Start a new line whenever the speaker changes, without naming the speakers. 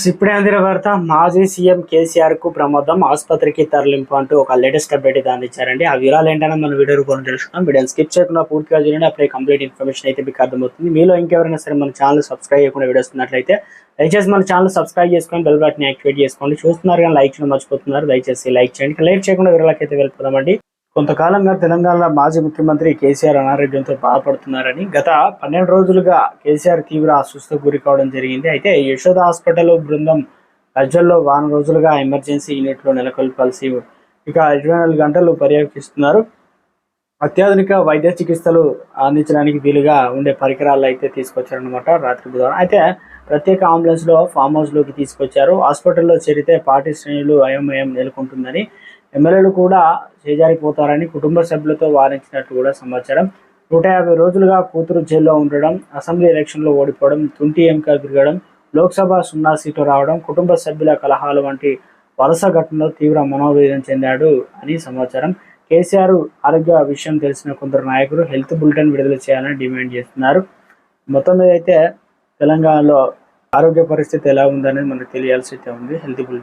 Friends ఇప్పుడే అందిన వార్త మాజీ సీఎం కేసీఆర్కు ప్రమాదం ఆసుపత్రికి తరలింపు అంటూ ఒక లేటెస్ట్ అప్డేట్ అయితే అందించారండి ఆ వివరాలు ఏంటంటే మనం వీడియో రూపంలో తెలుసుకున్నాం వీడియో స్కిప్ చేయకుండా పూర్తిగా చూడండి అప్పుడే కంప్లీట్ ఇన్ఫర్మేషన్ అయితే మీకు అర్థమవుతుంది. మీలో ఇంకెవరైనా సరే మన ఛానల్ సబ్స్క్రైబ్ చేయకుండా వీడియో ఉన్నట్లయితే దయచేసి మన ఛానల్ సబ్స్క్రైబ్ చేసుకొని బెల్ బటన్ యాక్టివేట్ చేసుకోండి. చూస్తున్నారు కానీ లైక్ చేయడం మర్చిపోతున్నారు. దయచేసి లైక్ చేయండి. లైక్ చేయకుండా వివరాలకైతే వెళ్ళిపోదామండి. కొంతకాలంగా తెలంగాణ మాజీ ముఖ్యమంత్రి కేసీఆర్ అనారోగ్యంతో బాధపడుతున్నారని గత పన్నెండు రోజులుగా కేసీఆర్ తీవ్ర అస్వస్థ గురి కావడం జరిగింది. అయితే యశోద హాస్పిటల్ బృందం ప్రజల్లో వారం రోజులుగా ఎమర్జెన్సీ యూనిట్లో నెలకొల్పాల్సి ఇక ఇరవై నాలుగు గంటలు పర్యవేక్షిస్తున్నారు. అత్యాధునిక వైద్య చికిత్సలు అందించడానికి వీలుగా ఉండే పరికరాలు అయితే తీసుకొచ్చారనమాట రాత్రి బుధవారం. అయితే ప్రత్యేక అంబులెన్స్లో ఫామ్ హౌస్లోకి తీసుకొచ్చారు. హాస్పిటల్లో చేరితే పార్టీ శ్రేణులు అయోమయం నెలకొంటుందని ఎమ్మెల్యేలు కూడా చేజారిపోతారని కుటుంబ సభ్యులతో వారించినట్లు కూడా సమాచారం. నూట యాభై రోజులుగా కూతురు జైల్లో ఉండడం అసెంబ్లీ ఎలక్షన్లో ఓడిపోవడం తుంటి ఎంక తిరగడం లోక్సభ సున్నా సీటు రావడం కుటుంబ సభ్యుల కలహాలు వంటి వలస ఘటనలో తీవ్ర మనోవేదన చెందాడు అని సమాచారం. కేసీఆర్ ఆరోగ్య విషయం తెలిసిన కొందరు నాయకులు హెల్త్ బులెటిన్ విడుదల చేయాలని డిమాండ్ చేస్తున్నారు. మొత్తం మీద అయితే తెలంగాణలో ఆరోగ్య పరిస్థితి ఎలా ఉందనేది మనకు తెలియాల్సి అయితే ఉంది. Health bulletin